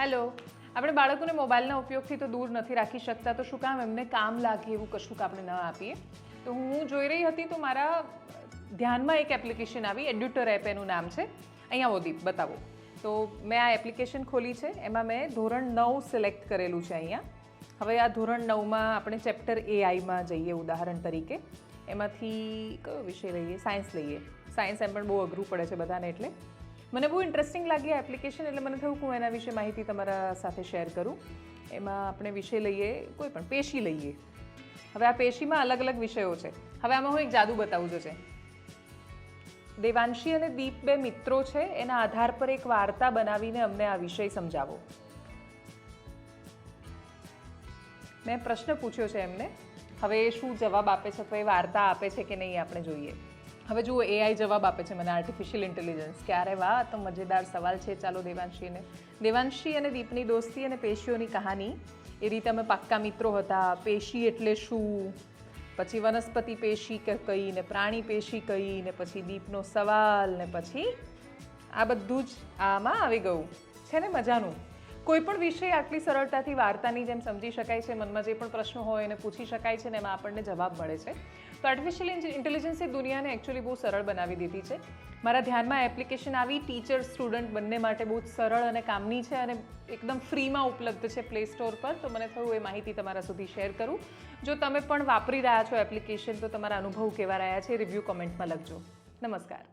Hello. આપણે બાળકોને મોબાઈલના ઉપયોગથી તો દૂર નથી રાખી શકતા, તો શું કામ એમને કામ લાગે એવું કશુંક આપણે ન આપીએ? તો હું જોઈ રહી હતી તો મારા ધ્યાનમાં એક એપ્લિકેશન આવી, એડ્યુટર એપ એનું નામ છે. અહીંયા ઓદીપ બતાવો. તો મેં આ એપ્લિકેશન ખોલી છે, એમાં મેં ધોરણ નવ સિલેક્ટ કરેલું છે અહીંયા. હવે આ ધોરણ નવમાં આપણે ચેપ્ટર એઆઈમાં જઈએ ઉદાહરણ તરીકે. એમાંથી કયો વિષય લઈએ? સાયન્સ લઈએ. સાયન્સ એમ પણ બહુ અઘરું પડે છે બધાને એટલે. મને બહુ ઇન્ટરેસ્ટિંગ લાગી એપ્લિકેશન એટલે મને થયું કે હું એના વિશે માહિતી તમારા સાથે શેર કરું. એમાં આપણે વિષય લઈએ, કોઈ પણ પેશી લઈએ. હવે આ પેશીમાં અલગ અલગ વિષયો છે. હવે આમાં હું એક જાદુ બતાવું જો છે દેવાંશી અને દીપ બે મિત્રો છે, એના આધાર પર એક વાર્તા બનાવીને અમને આ વિષય સમજાવો. મેં પ્રશ્ન પૂછ્યો છે એમને, હવે એ શું જવાબ આપે છે, અથવા એ વાર્તા આપે છે કે નહીં, આપણે જોઈએ. હવે જુઓ એઆઈ જવાબ આપે છે મને આર્ટિફિશિયલ ઇન્ટેલિજન્સ કે અરે વાહ તો મજેદાર સવાલ છે. ચાલો દેવાંશીને. દેવાંશી અને દીપની દોસ્તી અને પેશીઓની કહાની. એ રીતે અમે પાક્કા મિત્રો હતા. પેશી એટલે શું? પછી વનસ્પતિ પેશી કઈ ને પ્રાણી પેશી કઈ ને પછી દીપનો સવાલ ને પછી આ બધું જ આમાં આવી ગયું. છે ને મજાનું? કોઈ પણ વિષય આટલી સરળતાથી વાર્તાની જેમ સમજી શકાય છે, મનમાં જે પણ પ્રશ્નો હોય એને પૂછી શકાય છે ને એમાં આપણને જવાબ મળે છે. તો આર્ટિફિશિયલ ઇન્ટેલિજન્સે દુનિયાને એકચ્યુઅલી બહુ સરળ બનાવી દીધી છે. મારા ધ્યાનમાં એપ્લિકેશન આવી ટીચર સ્ટુડન્ટ બંને માટે બહુ જ સરળ અને કામની છે અને એકદમ ફ્રીમાં ઉપલબ્ધ છે પ્લે સ્ટોર પર. તો મને થયું એ માહિતી તમારા સુધી શેર કરું. જો તમે પણ વાપરી રહ્યા છો એપ્લિકેશન તો તમારા અનુભવ કેવા રહ્યા છે રિવ્યૂ કોમેન્ટમાં લખજો. નમસ્કાર.